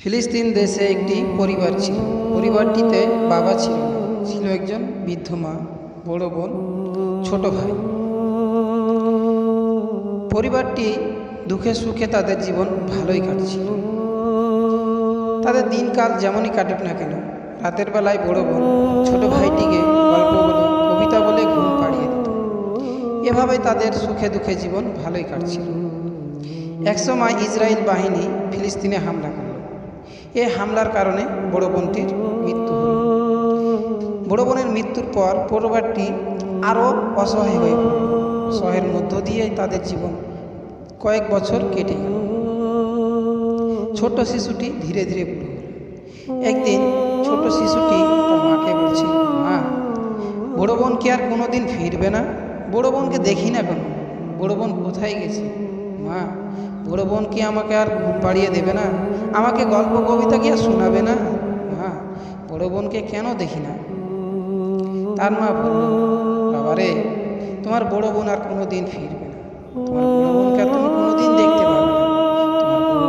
ফিলিস্তিন দেশে একটি পরিবার ছিল। পরিবারটিতে বাবা ছিল ছিল একজন বৃদ্ধ মা, বড় বোন, ছোট ভাই। পরিবারটি দুঃখে সুখে তাদের জীবন ভালোই কাটছিল। তাদের দিনকাল যেমনই কাটুক না কেন, রাতের বেলায় বড় বোন, ছোট ভাইটিকে গল্প বলে, কবিতা বলে ঘুম পাড়িয়ে দিত। এভাবে তাদের সুখে দুঃখে জীবন ভালোই কাটছিল। একসময় ইসরায়েল বাহিনী ফিলিস্তিনে হামলা করল এই হামলার কারণে বড় বোনটির মৃত্যু বড় বোনের মৃত্যুর পর পরিবারটি আরও অসহায় হয়ে সহের মধ্য দিয়ে তাদের জীবন কয়েক বছর কেটে গেল। ছোট শিশুটি ধীরে ধীরে বুড়ো একদিন ছোট শিশুটি তার মাকে বলছে মা, বড় বোন কি আর কোনোদিন ফিরবে না? বড় বোনকে দেখি না কেন? বড় বোন কোথায় গেছে? মা বড় বোন কি আমাকে আর পাড়িয়ে দেবে না? আমাকে গল্প, কবিতা কি আর শোনাবে না? মা, বড় বোনকে কেন দেখি না? তার মা বলল, বাবা রে, তোমার বড় বোন আর কোনো দিন ফিরবে না। তোমার বড় বোনকে আর তুমি কোনো দিন দেখতে পাবে না।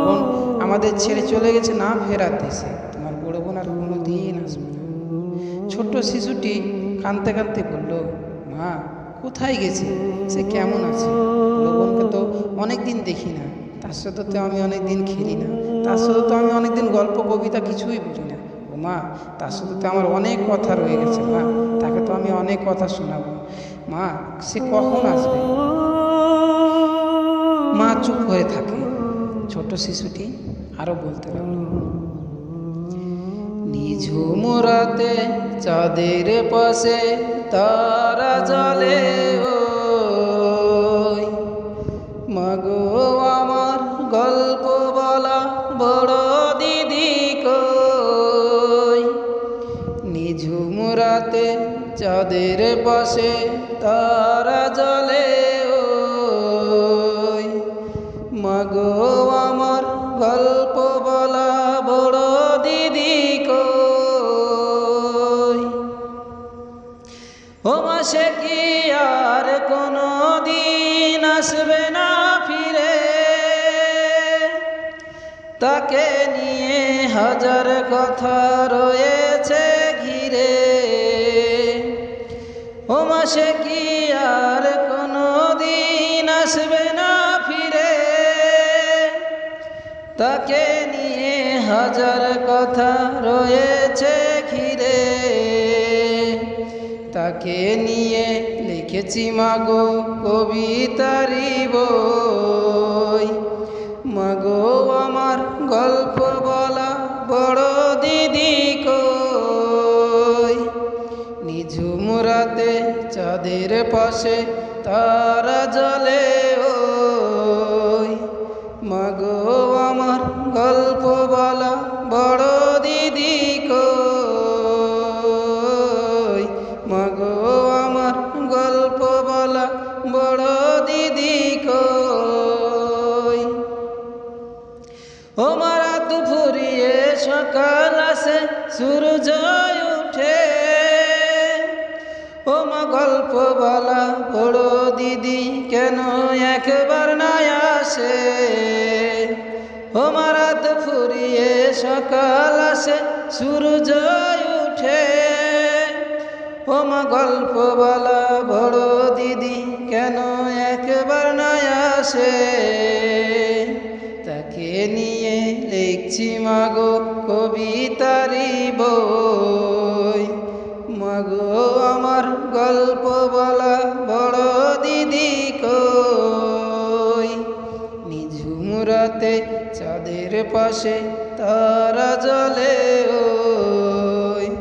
বোন আমাদের ছেড়ে চলে গেছে না ফেরার দেশে। তোমার বড় বোন আর কোনো দিন আসবে না। ছোট্ট শিশুটি কাঁদতে কাঁদতে বলল, মা, কোথায় গেছে? সে কেমন আছে? বড় বোনকে তো অনেক দিন দেখি না। তার সাথে তো আমি অনেক দিন খেলি না। তার সাথে তো আমি অনেক দিন গল্প, কবিতা কিছুই বলি না। ও মা, তার সাথে তো আমার অনেক কথা রয়ে গেছে, মা। তাকে তো আমি অনেক কথা শোনাবো। মা, সে কখন আসবে? মা চুপ করে থাকে। ছোট শিশুটি আরও বলতে লাগল নিঝুম রাতে চাঁদের পাশে তারা জলে ওই। মাগো নিঝুম রাতে চাঁদের পাশে তারা জলে ওই মাগো আমার গল্প বলা বড় দিদি কই? ও মাসে কি আর কোনো দিন আসবে না ফিরে? তাকে নিয়ে হাজার কথা রয়েছে ঘিরে। ও মাসে কি আর কোনো দিন আসবে না ফিরে? তাকে নিয়ে হাজার কথা রয়েছে ঘিরে। তাকে নিয়ে লিখেছি মাগো কবিতারি বই। মাগো আমার গল্প নিঝুম রাতে চাঁদের পাশে তারা জলে ওই মাগো আমার গল্প বলা বড় দিদি কই? মাগো আমার গল্প বলা বড় দিদি কই? ও মারা দুপুরিয়ে সকাল আসে সূর্য গল্প বলা বড় দিদি কেন একবার না আসে? মা ফুরিয়ে সকাল আসে সূর্য উঠে। ও মা গল্প বলা বড় দিদি কেন একবার না আসে? তাকে নিয়ে লিখছি মাগো কবিতারি বই। মাগো, আমার গল্প বলা বড় দিদি কই? নিঝুমরাতে চাঁদের পাশে তারা জলে ওই।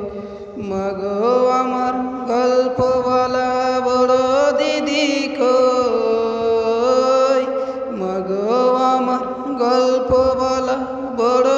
মাগো, আমার গল্প বলা বড় দিদি কই? মাগো, আমার গল্প বলা বড়